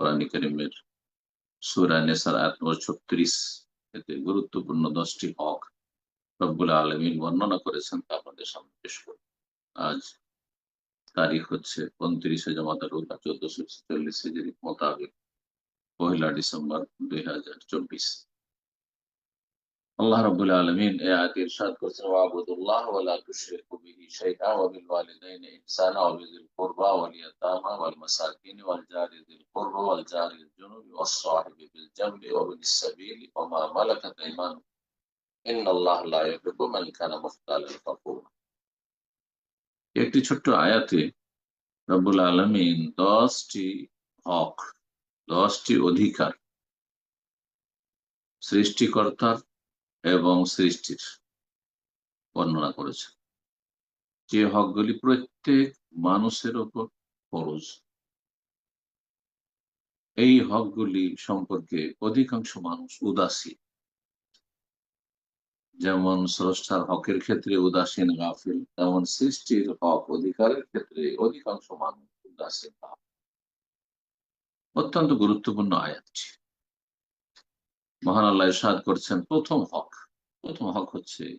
কোরআন করিমের সুরা নেসার আয়াত নম্বর ছত্রিশ এতে গুরুত্বপূর্ণ দশটি হক রব্বুল আলমিন বর্ণনা করেছেন তা আমাদের সামনে পেশ করব। আজ তারিখ হচ্ছে উনত্রিশে জমাদার চোদ্দশো ছেচল্লিশ মোতাবেক পহেলা ডিসেম্বর দুই হাজার চব্বিশ। আল্লাহ রাব্বুল আলামিন এই আয়াতে ইরশাদ করেছেন ওয়াবুদুল্লাহ ওয়া লা তুশরিকু বিহি শাইআ ওয়া বিল ওয়ালিদাইনি ইহসানা ওয়া বিযিল কুরবা ওয়াল ইয়াতামা ওয়াল মাসাকিন ওয়াল জারি যিল কুরবা ওয়াল জারি জুনুবি ওয়াস সাহিবি বিল জামবি ওয়া বিস সাবিলি ওয়া মা মালাকাত আইমানুকুম ইন্নাল্লাহা লা ইউহিব্বু মান কানা মুখতালান ফাখুরা একটি ছোট্ট আয়াতে রব্বুল আলামিন দশটি হক, দশটি অধিকার সৃষ্টিকর্তার এবং সৃষ্টির বর্ণনা করেছে। যে হকগুলি প্রত্যেক মানুষের ওপর ফরজ। এই হকগুলি সম্পর্কে অধিকাংশ মানুষ উদাসীন যেমন স্রষ্টার হকের ক্ষেত্রে উদাসীন গাফিল, তেমন সৃষ্টির হক অধিকারের ক্ষেত্রে অধিকাংশ মানুষ উদাসীন। অত্যন্ত গুরুত্বপূর্ণ আয়াতটি। মহান আল্লাহ ইরশাদ করছেন প্রথম হক। প্রথম হক হচ্ছে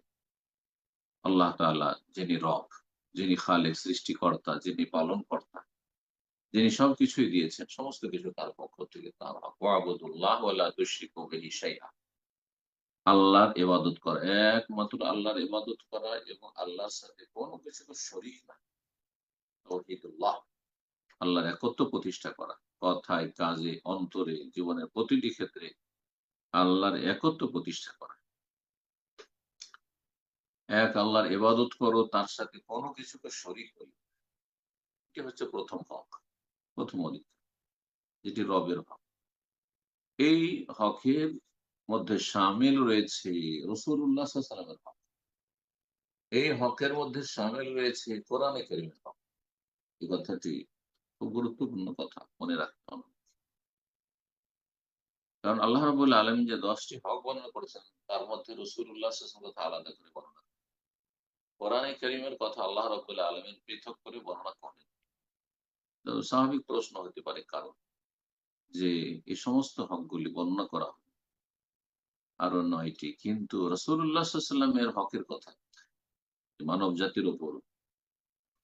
আল্লাহ তাআলা যিনি রব, যিনি খালেক, সৃষ্টিকর্তা, যিনি পালন কর্তা যিনি সবকিছুই দিয়েছেন, সমস্ত কিছু তার পক্ষ থেকে তার হক। ওয়াবুদুল্লাহ আল্লাহর ইবাদত করা, একমাত্র আল্লাহর ইবাদত করা এবং আল্লাহর সাথে কোনো কিছু শরীক না। আল্লাহর একত্র প্রতিষ্ঠা করা। কথায়, কাজে, অন্তরে, জীবনের প্রতিটি ক্ষেত্রে আল্লাহর একত্ব প্রতিষ্ঠা করা। এক আল্লাহর ইবাদত করো, তার সাথে কোনো কিছুকে শরিক হইল এটি হচ্ছে প্রথম হক, প্রথম অধিকার, যেটি রবের হক। এই হকের মধ্যে সামিল রয়েছে রসুল্লাহ সাল্লামের হক। এই হকের মধ্যে সামিল রয়েছে কোরআনে করিমের হক। এই কথাটি খুব গুরুত্বপূর্ণ কথা মনে রাখতে হবে। কারণ আল্লাহ রাবুল আলম যে দশটি হক বর্ণনা করেছেন, তার মধ্যে রসুল্লাহ কথা আলাদা করে বর্ণনা কোরআনে করিমের কথা আল্লাহ রবুল্লাহ আলমিন পৃথক করে বর্ণনা করেন। স্বাভাবিক প্রশ্ন হতে পারে কারণ যে এই সমস্ত হকগুলি বর্ণনা করা হবে আরও নয়টি। কিন্তু রসুল্লাহামের হকের কথা মানব জাতির উপর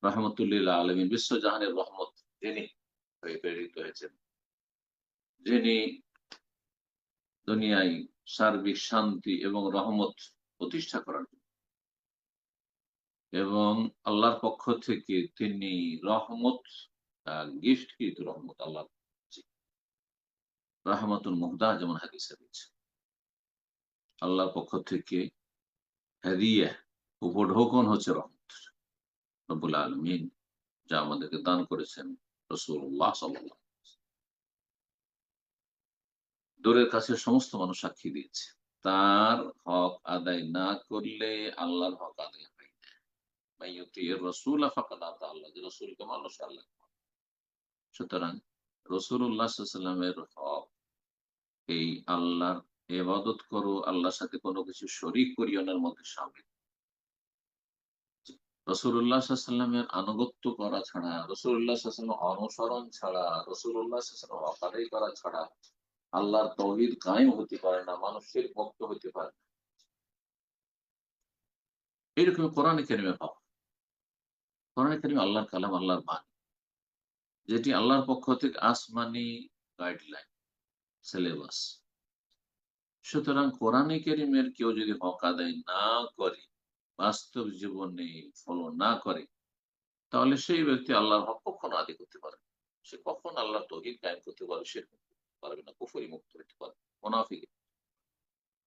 রহমতুল্লাহ আলমিন বিশ্বজাহানের রহমত, যিনি প্রেরিত হয়েছেন, যিনি দুনিয়ায় সার্বিক শান্তি এবং রহমত প্রতিষ্ঠা করার জন্য। এবং আল্লাহর পক্ষ থেকে তিনি রহমত গিফট কৃত রহমত আল্লাহ রহমতুল মুহদা যেমন হাদিসে রয়েছে। আল্লাহর পক্ষ থেকে হাদিয়া, উপঢৌকন হচ্ছে রহমত। রবুল আলমিন যা আমাদেরকে দান করেছেন রসুল্লাহ সাল্লাহ দূরের কাছে সমস্ত মানুষ সাক্ষী দিয়েছে। তার হক আদায় না করলে আল্লাহর হক আদায় হয় না। রসুল আল্লাহ রসুলকে মানুষ আল্লাহ সুতরাং রসুল্লাহামের হক, এই আল্লাহর এবাদত করো, আল্লাহর সাথে কোনো কিছু শরিক করিয়নের মধ্যে সামিল। রসুল্লাহামের আনুগত্য করা ছাড়া রসুল্লাহ অনুসরণ ছাড়া রসুল্লাহ হক আদায় করা ছাড়া আল্লাহর তহিদ কায়েম হতে পারে না, মানুষের ভক্ত হতে পারে না। এইরকম কোরআন কেরিমে পাওয়া। কোরআন কেরিমে আল্লাহর কালাম, আল্লাহর বাণী, যেটি আল্লাহর পক্ষ থেকে আসমানি গাইডলাইন সিলেবাস সুতরাং কোরআনে কেরিমের কেউ যদি হক আদায় না করে, বাস্তব জীবনে ফলো না করে, তাহলে সেই ব্যক্তি আল্লাহর হক কখনো আদি করতে পারে সে কখন আল্লাহর তহিদ কায়েম করতে পারে সে পারবে না কুফরি মুক্ত হইতে পারে মোনাফিকে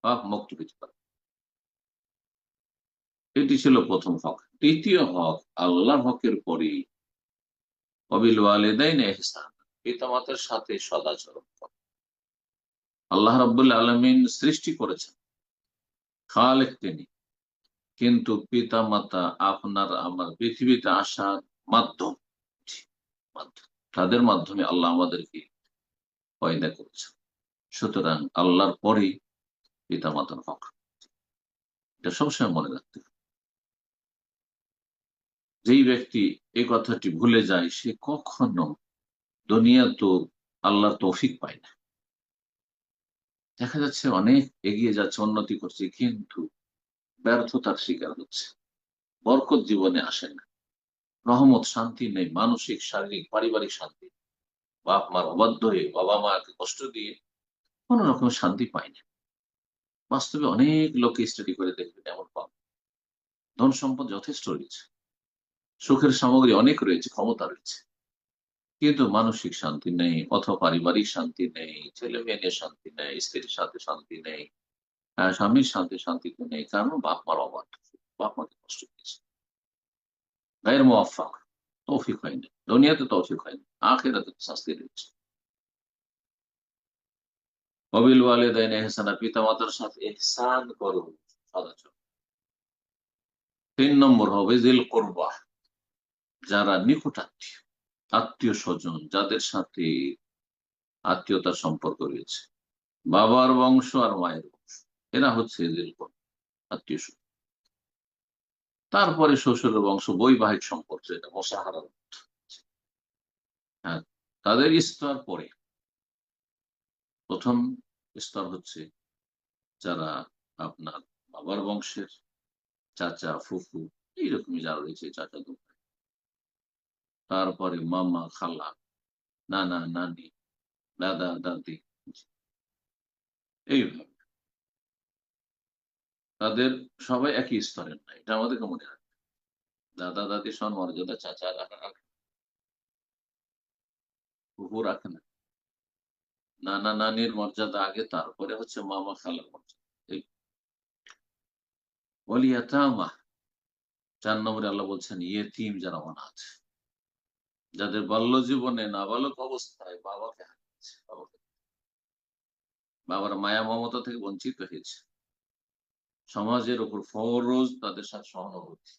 হক মুক্ত হইতে পারে এটি ছিল প্রথম হক তৃতীয় হক আল্লাহ হকের পরে অবিল ওয়ালেদাইন এহসান পিতামাতার সাথে সদাচরণ করা আল্লাহ রাবুল আলমিন সৃষ্টি করেছেন খালেক তিনি কিন্তু পিতা মাতা আপনার আমার পৃথিবীতে আসার মাধ্যম তাদের মাধ্যমে আল্লাহ আমাদেরকে পয়দা করেছেন সুতরাং আল্লাহর পরেই পিতা মাতার হক। এটা সবসময় মনে রাখতে যেই ব্যক্তি এই কথাটি ভুলে যায়, সে কখনো দুনিয়া তো আল্লাহর তৌফিক পায় না। দেখা যাচ্ছে অনেক এগিয়ে যাচ্ছে, উন্নতি করছে, কিন্তু ব্যর্থতার শিকার হচ্ছে। বরকত জীবনে আসে না। রহমত, শান্তি নেই, মানসিক, শারীরিক, পারিবারিক শান্তি বাপ মার অবাধ্য হয়ে বাবা মাকে কষ্ট দিয়ে কোন রকম শান্তি পায় না বাস্তবে অনেক লোকে স্টাডি করে দেখবেন এমন পাবে। ধন সম্পদ যথেষ্ট রয়েছে। সুখের সামগ্রী অনেক রয়েছে, ক্ষমতা রয়েছে। কিন্তু মানসিক শান্তি নেই, অথবা পারিবারিক শান্তি নেই ছেলে মেয়েদের শান্তি নেই, স্ত্রীর সাথে শান্তি নেই স্বামীর শান্তি শান্তি নেই, কারণ বাপ মার অবাধ্য। বাপ মাকে কষ্ট দিয়েছে। গায়ের মোয়াফাক। তৌফিক হয়নি দুনিয়াতে তৌফিক হয়নি আখেরাতে শাস্তি রয়েছে কবিল ওয়ালেদাইন এহসানা পিতা মাতার সাথে এহসান করো তিন নম্বর হবে জিল কোরবাহ যারা নিকটাত্মীয় আত্মীয় স্বজন যাদের সাথে আত্মীয়তার সম্পর্ক রয়েছে বাবার বংশ আর মায়ের বংশ এরা হচ্ছে জিল কোরবাহ, আত্মীয় স্বজন তারপরে শ্বশুরের বংশ বৈবাহিক সম্পর্ক মশাহারা হ্যাঁ তাদের স্তর পরে। প্রথম স্তর হচ্ছে যারা আপনার বাবার বংশের চাচা, ফুফু, এইরকমই যারা রয়েছে, চাচা দু তারপরে মামা, খালা, নানা, নানি, দাদা, দাদি। এইভাবে। তাদের সবাই একই স্তরের না, এটা আমাদেরকে মনে রাখবে দাদা দাদি সন মর্যাদা, চাচা রাখে ফুফু রাখে না। নানা নানির মর্যাদা আগে, তারপরে হচ্ছে মামা খালার মর্যাদা। চার নম্বরে আল্লাহ বলছেন ইয়ে ইয়েতিম যারা অনাথ, যাদের বাল্য জীবনে নাবালক অবস্থায় বাবাকে হারিয়েছে, বাবাকে বাবার মায়া মমতা থেকে বঞ্চিত হয়েছে। সমাজের উপর ফরজ তাদের সাথে সহানুভূতি,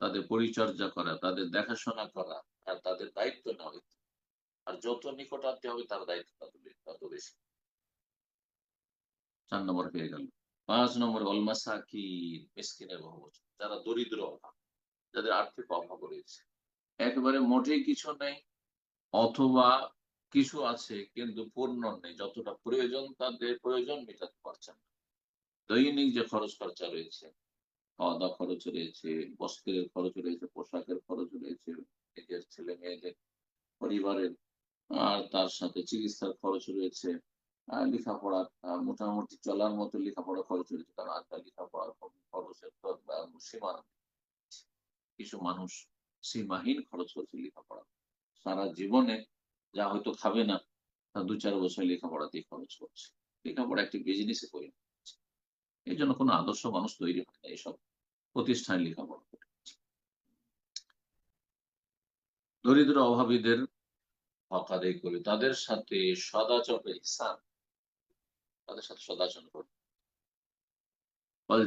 তাদের পরিচর্যা করা, তাদের দেখাশোনা করা আর তাদের দায়িত্ব নেওয়া। আর যত নিকট আত্মীয় হবে তার দায়িত্ব তত বেশি। চার নম্বর হয়ে গেল। পাঁচ নম্বর অলমাসা কি মিসকিনের বহু বছর যারা দরিদ্র অভাব, যাদের আর্থিক অভাব রয়েছে। একেবারে মোটেই কিছু নেই, অথবা কিছু আছে, কিন্তু পূর্ণ নেই। যতটা প্রয়োজন তাদের প্রয়োজন মেটাতে পারছেন না। দৈনিক যে খরচ খরচা রয়েছে খাওয়া দাওয়া খরচ রয়েছে বস্ত্রের খরচ রয়েছে পোশাকের খরচ রয়েছে নিজের ছেলে মেয়েদের পরিবারের আর তার সাথে চিকিৎসার খরচ রয়েছে আর লেখাপড়া আহ, মোটামুটি চলার মতো লেখাপড়া খরচ রয়েছে কারণ আজকাল লেখাপড়ার খরচের তো সীমা কিছু মানুষ সীমাহীন খরচ করছে লেখাপড়া সারা জীবনে যা হয়তো খাবে না তা দু চার বছর লেখাপড়াতেই খরচ করছে। লেখাপড়া একটি বিজনেসে এই জন্য কোনো আদর্শ মানুষ তৈরি হয় না, এইসব প্রতিষ্ঠানে লেখাপড়া করে। দরিদ্র অভাবীদের হক আদায় করে, তাদের সাথে সদাচরণের ইহসান, তাদের সাথে সদাচরণ করে।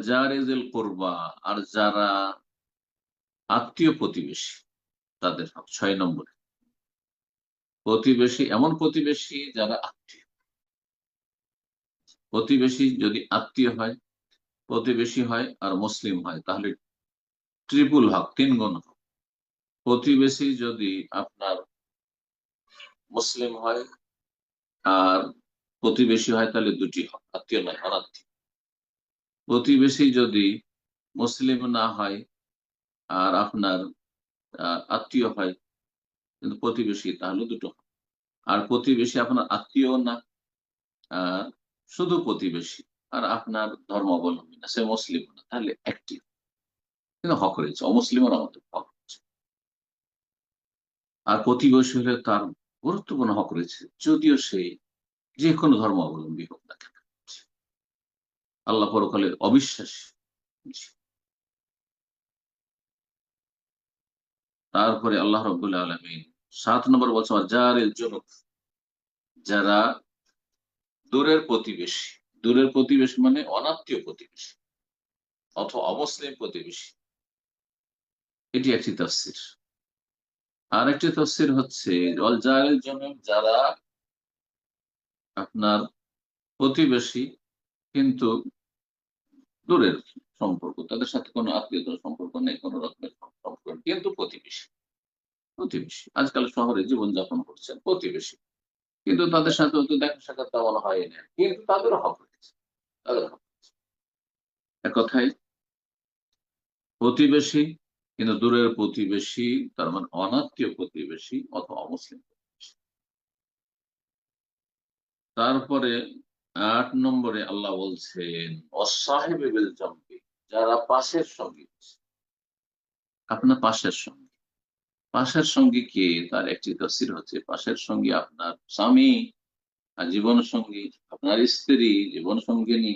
জারিজুল কোরবা, আর যারা আত্মীয় প্রতিবেশী, তাদের ছয় নম্বরে, প্রতিবেশী, এমন প্রতিবেশী যারা আত্মীয়। প্রতিবেশী যদি আত্মীয় হয় প্রতিবেশী হয় আর মুসলিম হয়, তাহলে ট্রিপুল হক, তিন গুণ হক। প্রতিবেশী যদি আপনার মুসলিম হয় আর প্রতিবেশী হয়, তাহলে দুটি হক, আত্মীয় নয়, অনাত্মীয়। প্রতিবেশী যদি মুসলিম না হয় আর আপনার আত্মীয় হয়, কিন্তু প্রতিবেশী, তাহলে দুটো। আর প্রতিবেশী আপনার আত্মীয় না আর শুধু প্রতিবেশী। আর আপনার ধর্মাবলম্বী না, সে মুসলিম না, তাহলে একটি। কিন্তু হক রয়েছে, অমুসলিমের আমাদের হক রয়েছে। আর প্রতিবেশী হলে তার গুরুত্বপূর্ণ হক রয়েছে, যদিও সে যে কোনো ধর্মাবলম্বী হোক না কেন। আল্লাহ পরকালে অবিশ্বাসী। তারপরে আল্লাহ রবুল্লা আলমিন সাত নম্বর বলছে জারের জনক, যারা দূরের প্রতিবেশী দূরের প্রতিবেশী মানে অনাত্মীয় প্রতিবেশী অথবা অমুসলিম প্রতিবেশী। এটি একটি তফসির। আর একটি তফসির হচ্ছে জন্য যারা আপনার প্রতিবেশী কিন্তু দূরের সম্পর্ক, তাদের সাথে কোনো আত্মীয়তার সম্পর্ক নেই, কোনো রকমের সম্পর্ক কিন্তু প্রতিবেশী প্রতিবেশী। আজকাল শহরে জীবনযাপন করছেন প্রতিবেশী, কিন্তু তাদের সাথে দেখা সাক্ষাৎ তেমন হয় না, কিন্তু তাদেরও হক রয়েছে তাদের হক রয়েছে কথায়, প্রতিবেশী কিন্তু দূরের প্রতিবেশী, তার মানে অনাত্মীয় প্রতিবেশী অথবা অমুসলিম তারপরে আট নম্বরে আল্লাহ বলছেন অসাহেবে বিল জম্পি যারা পাশের সঙ্গী আপনার পাশের সঙ্গী। পাশের সঙ্গী কে? তার একটি তফসির হচ্ছে, পাশের সঙ্গী আপনার স্বামী। জীবন সঙ্গী আপনার স্ত্রী, জীবন সঙ্গিনী।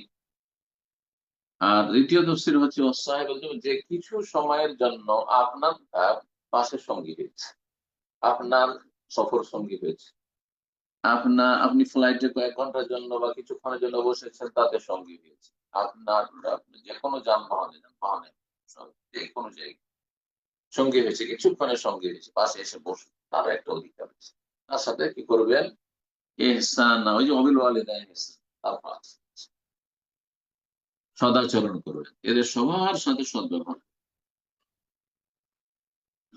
আর দ্বিতীয় তফসির হচ্ছে অসাহেব যে কিছু সময়ের জন্য আপনার পাশের সঙ্গী হয়েছে। আপনার সফর সঙ্গী হয়েছে। আপনার আপনি ফ্লাইটে কয়েক ঘণ্টার জন্য বা কিছুক্ষণের জন্য বসেছেন, তাতে সঙ্গী হয়েছে। আপনার যে কোনো যানবাহনে যানবাহনে যে কোনো জায়গায় সঙ্গী হয়েছে, কিছুক্ষণের সঙ্গী হয়েছে, পাশে এসে বসুন তার একটা অধিকার আছে। তার সাথে কি করবেন? এহসান, ওই যে অবিল সদাচরণ করবেন এদের সবার সাথে সদ্ব্যবহার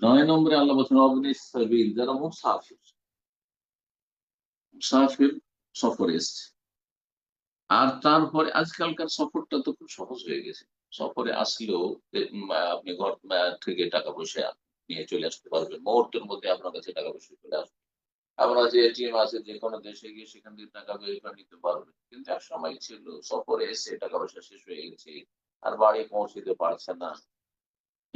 নয় নম্বরে আল্লাহ বলছেন, অগ্নি সাবিল, যারা মুসাফির। মুসাফির সফরে এসছে। আর তারপরে আজকালকার সফরটা তো খুব সহজ হয়ে গেছে। সফরে আসলেও আপনি ঘর থেকে টাকা পয়সা নিয়ে চলে আসতে পারবেন। মুহূর্তের মধ্যে আপনার কাছে টাকা পয়সা চলে আসবে। আপনার যে এটিএম আছে, যে কোনো দেশে গিয়ে সেখান থেকে টাকা বের করে নিতে পারবেন কিন্তু এক সময় ছিল, সফরে এসে টাকা পয়সা শেষ হয়ে গেছে, আর বাড়ি পৌঁছতে পারছে না।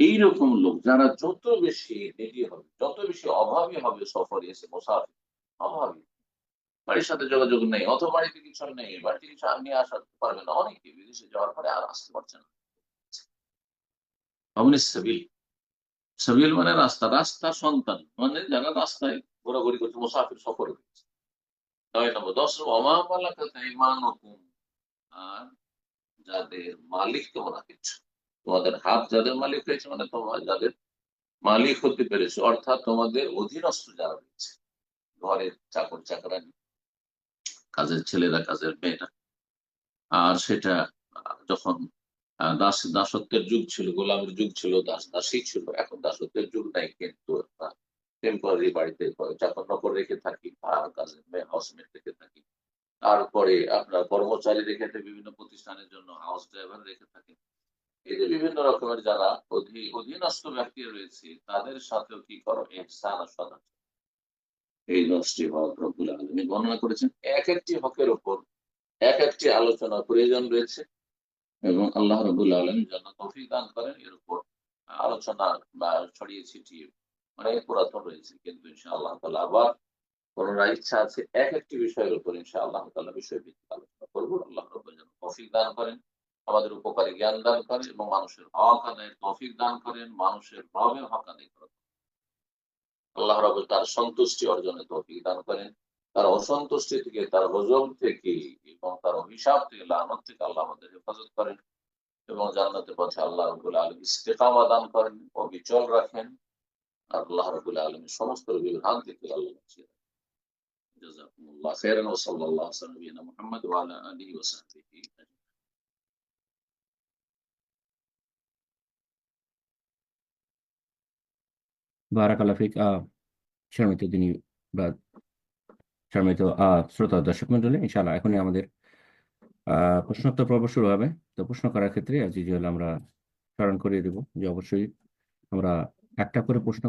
এইরকম লোক যারা যত বেশি নেডি হবে, যত বেশি অভাবী হবে সফরে এসে, মুসাফির, অভাবী, বাড়ির সাথে যোগাযোগ নেই অত বাড়িতে কিছু নেই, বাড়িতে কিছু নিয়ে আসতে পারবে না, অনেকে বিদেশে যাওয়ার পরে আর আসতে পারছে না। সাবিল সাবিল মানে রাস্তা রাস্তা সন্তান মানে যারা রাস্তায় ঘোরাঘুরি করছে, মুসাফির সফরে নয় নম্বর, দশ ইমান আর যাদের মালিক তোমরা পেয়েছ তোমাদের হাত যাদের মালিক হয়েছে মানে তোমার যাদের মালিক হতে পেরেছে, অর্থাৎ তোমাদের অধীনস্থ যারা রয়েছে, ঘরের চাকর চাকরানি, কাজের ছেলেরা, কাজের মেয়েরা। আর সেটা যখন দাস দাসত্বের যুগ ছিল, গোলামের যুগ ছিল, দাস দাসী ছিল, এখন দাসত্বের যুগ নাই, কিন্তু টেম্পোরারি বাড়িতে চাকর নকর রেখে থাকি হাউসমেট রেখে থাকি। তারপরে আপনার কর্মচারী রেখে থাকে, বিভিন্ন প্রতিষ্ঠানের জন্য হাউস ড্রাইভার রেখে থাকে। এই যে বিভিন্ন রকমের যারা অধীনস্থ ব্যক্তি রয়েছে, তাদের সাথেও কি করো? ইহসান আর এই দশটি হক রব্বুল আলমী বর্ণনা করেছেন, এক একটি হকের উপর এক একটি আলোচনা প্রয়োজন রয়েছে এবং আল্লাহ রবুল আলম যেন তৌফিক দান করেন, এর উপর আলোচনা বা ছড়িয়ে ছিটিয়ে অনেক পুরাতন রয়েছে, কিন্তু ইনশা আল্লাহ তালা আবার পুনরায় ইচ্ছা আছে এক একটি বিষয়ের উপর ইনশা আল্লাহ তালা বিষয় ভিত্তিক আলোচনা করব। আল্লাহ যেন তৌফিক দান করেন, আমাদের উপকারী জ্ঞান দান করেন এবং মানুষের হক আদায়ের তৌফিক দান করেন, মানুষের রবের হক আদায় করেন। আল্লাহ রব তার সন্তুষ্টি অর্জনে তৌফিক দান করেন, তার অসন্তুষ্টি থেকে, তার গজব থেকে এবং তার অভিশাপ থেকে, লানত থেকে আল্লাহ আমাদের হেফাজত করেন এবং জান্নাতের পথে আল্লাহ রবুল আলম ইস্তেকামা দান করেন, অবিচল রাখেন। আল্লাহ রবুল আলমের সমস্ত বিভ্রান থেকে আল্লাহ শ্রোতা দর্শক মন্ডলী ইনশাআল্লাহ এখনই আমাদের, আহ, প্রশ্নোত্তর পর্ব শুরু হবে। তো প্রশ্ন করার ক্ষেত্রে আজ আমরা স্মরণ করিয়ে দেব যে অবশ্যই আমরা একটা করে প্রশ্ন